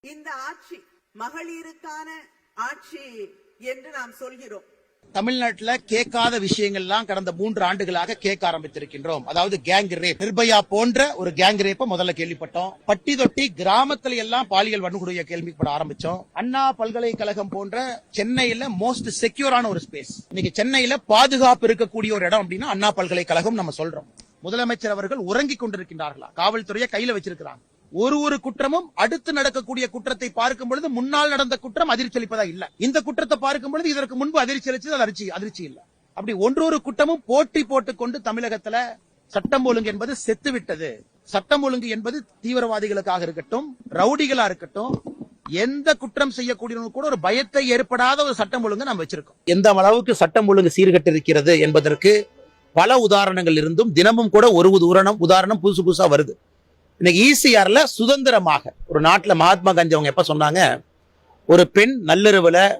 இந்த ஆட்சி மகளிருக்கான ஆட்சி என்று நாம் சொல்கிறோம். தமிழ்நாட்டில் கேட்காத விஷயங்கள்லாம் கடந்த மூன்று ஆண்டுகளாக கேட்க ஆரம்பித்திருக்கின்றோம். அதாவது கேங் ரேப் நிர்பயா போன்ற ஒரு கேங் ரேப்ப முதல்ல கேள்விப்பட்டோம். பட்டி தொட்டி கிராமத்துல எல்லாம் பாலியல் வன்கொடுமையை கேள்விப்பட ஆரம்பிச்சோம். அண்ணா பல்கலைக்கழகம் போன்ற சென்னையில மோஸ்ட் செக்யூரான ஒரு ஸ்பேஸ் இன்னைக்கு சென்னையில பாதுகாப்பு இருக்கக்கூடிய ஒரு இடம் அப்படின்னா அண்ணா பல்கலைக்கழகம் நம்ம சொல்றோம். முதலமைச்சர் அவர்கள் உறங்கிக் கொண்டிருக்கின்றார்களா? காவல்துறையை கையில வச்சிருக்கிறாங்க. ஒரு ஒரு குற்றமும் அடுத்து நடக்கக்கூடிய குற்றத்தை பார்க்கும் பொழுது முன்னால் நடந்த குற்றம் அதிர்ச்சி அளிப்பதா இல்ல. இந்த குற்றத்தை பார்க்கும் பொழுது இதற்கு முன்பு அதிர்ச்சி அளிச்சது அது அதிர்ச்சி அதிர்ச்சி இல்ல. அப்படி ஒன்றொரு குற்றமும் போட்டி போட்டுக்கொண்டு தமிழகத்துல சட்டம் ஒழுங்கு என்பது செத்து விட்டது. சட்டம் ஒழுங்கு என்பது தீவிரவாதிகளுக்காக இருக்கட்டும் ரவுடிகளா இருக்கட்டும் எந்த குற்றம் செய்யக்கூடியவங்க கூட ஒரு பயத்தை ஏற்படாத ஒரு சட்டம் ஒழுங்கு நம்ம வச்சிருக்கோம். எந்த அளவுக்கு சட்டம் ஒழுங்கு சீர்கட்டிருக்கிறது என்பதற்கு பல உதாரணங்கள் இருந்தும் தினமும் கூட ஒரு உதாரணம் உதாரணம் புதுசு புதுசா வருது. இன்னைக்கு ஈசிஆர்ல சுதந்திரமாக ஒரு நாட்டில் மகாத்மா காந்தி அவங்க எப்ப சொன்னாங்க? ஒரு பெண் நள்ளிரவுல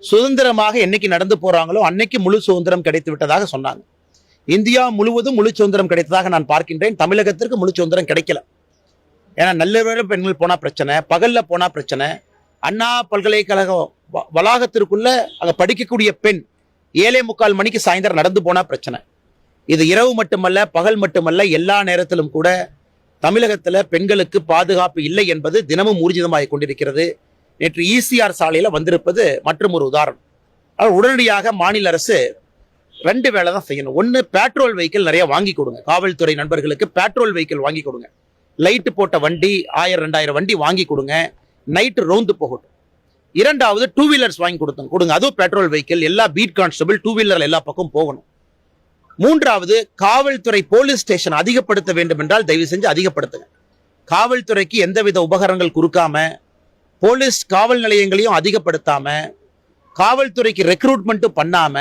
சுதந்திரமாக என்னைக்கு நடந்து போறாங்களோ அன்னைக்கு முழு சுதந்திரம் கிடைத்து விட்டதாக சொன்னாங்க. இந்தியா முழுவதும் முழு சுதந்திரம் கிடைத்ததாக நான் பார்க்கின்றேன். தமிழகத்திற்கு முழு சுதந்திரம் கிடைக்கல. ஏன்னா நள்ளிரவுல பெண்கள் போனால் பிரச்சனை பகலில் போனால் பிரச்சனை. அண்ணா பல்கலைக்கழக வ- வளாகத்திற்குள்ள அங்க படிக்கக்கூடிய பெண் ஏழே முக்கால் மணிக்கு சாயந்தரம் நடந்து போனால் பிரச்சனை. இது இரவு மட்டுமல்ல பகல் மட்டுமல்ல எல்லா நேரத்திலும் கூட தமிழகத்தில் பெண்களுக்கு பாதுகாப்பு இல்லை என்பது தினமும் ஊர்ஜிதமாக கொண்டிருக்கிறது. நேற்று ஈசிஆர் சாலையில் வந்திருப்பது மற்றும் ஒரு உதாரணம். ஆனால் உடனடியாக மாநில அரசு ரெண்டு வேலை தான் செய்யணும். ஒன்று பெட்ரோல் வெஹிக்கிள் நிறைய வாங்கி கொடுங்க. காவல்துறை நண்பர்களுக்கு பெட்ரோல் வெஹிக்கிள் வாங்கி கொடுங்க. லைட்டு போட்ட வண்டி ஆயிரம் ரெண்டாயிரம் வண்டி வாங்கி கொடுங்க. நைட்டு ரோந்து போகட்டும். இரண்டாவது டூ வீலர்ஸ் வாங்கி கொடுத்தோம். கொடுங்க. அதுவும் பெட்ரோல் வெஹிக்கிள் எல்லா பீட் கான்ஸ்டபிள் டூ வீலர் எல்லா பக்கம் போகணும். மூன்றாவது காவல்துறை போலீஸ் ஸ்டேஷன் அதிகப்படுத்த வேண்டும் என்றால் தயவு செஞ்சு அதிகப்படுத்துங்க. காவல்துறைக்கு எந்தவித உபகரணங்கள் கொடுக்காம போலீஸ் காவல் நிலையங்களையும் அதிகப்படுத்தாம காவல்துறைக்கு ரெக்ரூட்மெண்ட்டும் பண்ணாம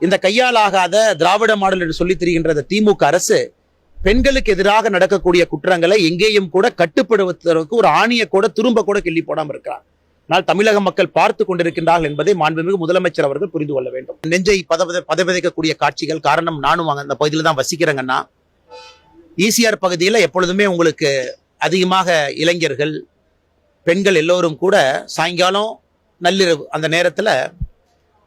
இந்த கையால் ஆகாத திராவிட மாடல் என்று சொல்லி திரிகின்ற திமுக அரசு பெண்களுக்கு எதிராக நடக்கக்கூடிய குற்றங்களை எங்கேயும் கூட கட்டுப்படுத்துவதற்கு ஒரு ஆணியை கூட திரும்ப கூட கிள்ளி போடாமல் இருக்கிறார் ஆனால் தமிழக மக்கள் பார்த்து கொண்டிருக்கின்றார்கள் என்பதை மாண்புமிகு முதலமைச்சர் அவர்கள் புரிந்து கொள்ள வேண்டும். நெஞ்சை பதவித பதவிதைக்கக்கூடிய காட்சிகள் காரணம் நானும் அங்க அந்த பகுதியில் தான் வசிக்கிறேங்கன்னா ஈசிஆர் பகுதியில் எப்பொழுதுமே உங்களுக்கு அதிகமாக இளைஞர்கள் பெண்கள் எல்லோரும் கூட சாயங்காலம் நள்ளிரவு அந்த நேரத்தில்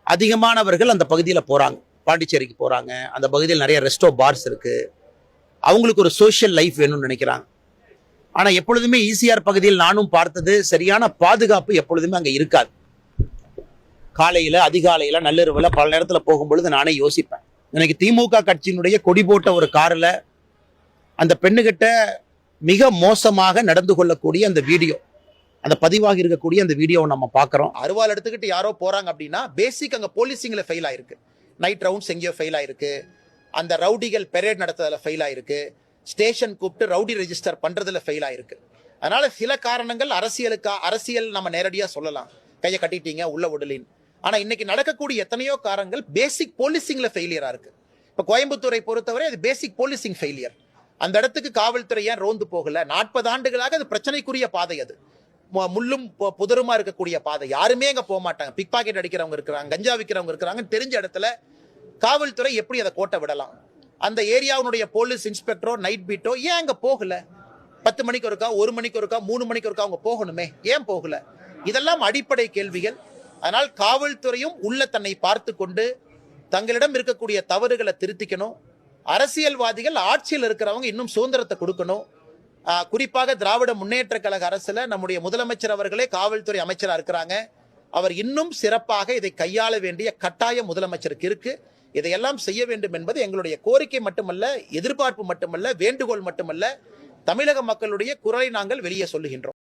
அதிகமானவர்கள் அந்த பகுதியில் போகிறாங்க பாண்டிச்சேரிக்கு போகிறாங்க அந்த பகுதியில் நிறைய ரெஸ்டோ பார்ஸ் இருக்குது அவங்களுக்கு ஒரு சோஷியல் லைஃப் வேணும்னு நினைக்கிறாங்க. ஆனா எப்பொழுதுமே ஈசிஆர் பகுதியில் நானும் பார்த்தது சரியான பாதுகாப்பு எப்பொழுதுமே அங்க இருக்காது. காலையில அதிகாலையில நள்ளிரவுல பல நேரத்துல போகும்பொழுது நானே யோசிப்பேன். எனக்கு திமுக கட்சியினுடைய கொடி போட்ட ஒரு காரில் அந்த பெண்ணுகிட்ட மிக மோசமாக நடந்து கொள்ளக்கூடிய அந்த வீடியோ அந்த பதிவாகி இருக்கக்கூடிய அந்த வீடியோவை நம்ம பார்க்குறோம். அருவாள் எடுத்துக்கிட்டு யாரோ போகிறாங்க அப்படின்னா பேசிக் அங்கே போலீசிங்கில் ஃபெயில் ஆயிருக்கு. நைட் ரவுண்ட்ஸ் எங்கேயோ ஃபெயில் ஆயிருக்கு. அந்த ரவுடிகள் பெரேட் நடத்துறதுல ஃபெயில் ஆயிருக்கு. ஸ்டேஷன் கூப்பிட்டு ரவுடி ரெஜிஸ்டர் பண்ணுறதுல ஃபெயில் ஆயிருக்கு. அதனால் சில காரணங்கள் அரசியலுக்கா அரசியல் நம்ம நேரடியாக சொல்லலாம். கையை கட்டிட்டீங்க உள்ள உடலின் ஆனால் இன்னைக்கு நடக்கக்கூடிய எத்தனையோ காரணங்கள் பேசிக் போலீசிங்கில் ஃபெயிலியராக இருக்குது இப்போ கோயம்புத்தூரை பொறுத்தவரை அது பேசிக் போலீசிங் ஃபெயிலியர் அந்த இடத்துக்கு காவல்துறை ஏன் ரோந்து போகல? நாற்பது ஆண்டுகளாக அது பிரச்சனைக்குரிய பாதை அது. முள்ளும் பு- புதருமா இருக்கக்கூடிய பாதை. யாருமே அங்கே போக மாட்டாங்க. பிக் பாக்கெட் அடிக்கிறவங்க இருக்கிறாங்க கஞ்சா விற்கிறவங்க இருக்கிறாங்கன்னு தெரிஞ்ச இடத்துல காவல்துறை எப்படி அதை கோட்டை விடலாம்? அந்த ஏரியாவுடைய போலீஸ் இன்ஸ்பெக்டரோ நைட் பீட்டோ ஏன் அங்கே போகல? பத்து மணிக்கு ஒருக்கா ஒரு மணிக்கு ஒருக்கா மூணு மணிக்கு ஒருக்கா அவங்க போகணுமே? ஏன் போகல? இதெல்லாம் அடிப்படை கேள்விகள். அதனால் காவல்துறையும் உள்ள தன்னை பார்த்து கொண்டு தங்களிடம் இருக்கக்கூடிய தவறுகளை திருத்திக்கணும். அரசியல்வாதிகள் ஆட்சியில் இருக்கிறவங்க இன்னும் சுதந்திரத்தை கொடுக்கணும். குறிப்பாக திராவிட முன்னேற்ற கழக அரசில் நம்முடைய முதலமைச்சர் அவர்களே காவல்துறை அமைச்சராக இருக்கிறாங்க. அவர் இன்னும் சிறப்பாக இதை கையாள வேண்டிய கட்டாயம் முதலமைச்சருக்கு இருக்குது இதையெல்லாம் செய்ய வேண்டும் என்பது எங்களுடைய கோரிக்கை மட்டுமல்ல எதிர்பார்ப்பு மட்டுமல்ல வேண்டுகோள் மட்டுமல்ல. தமிழக மக்களுடைய குரலை நாங்கள் வெளியே சொல்லுகின்றோம்.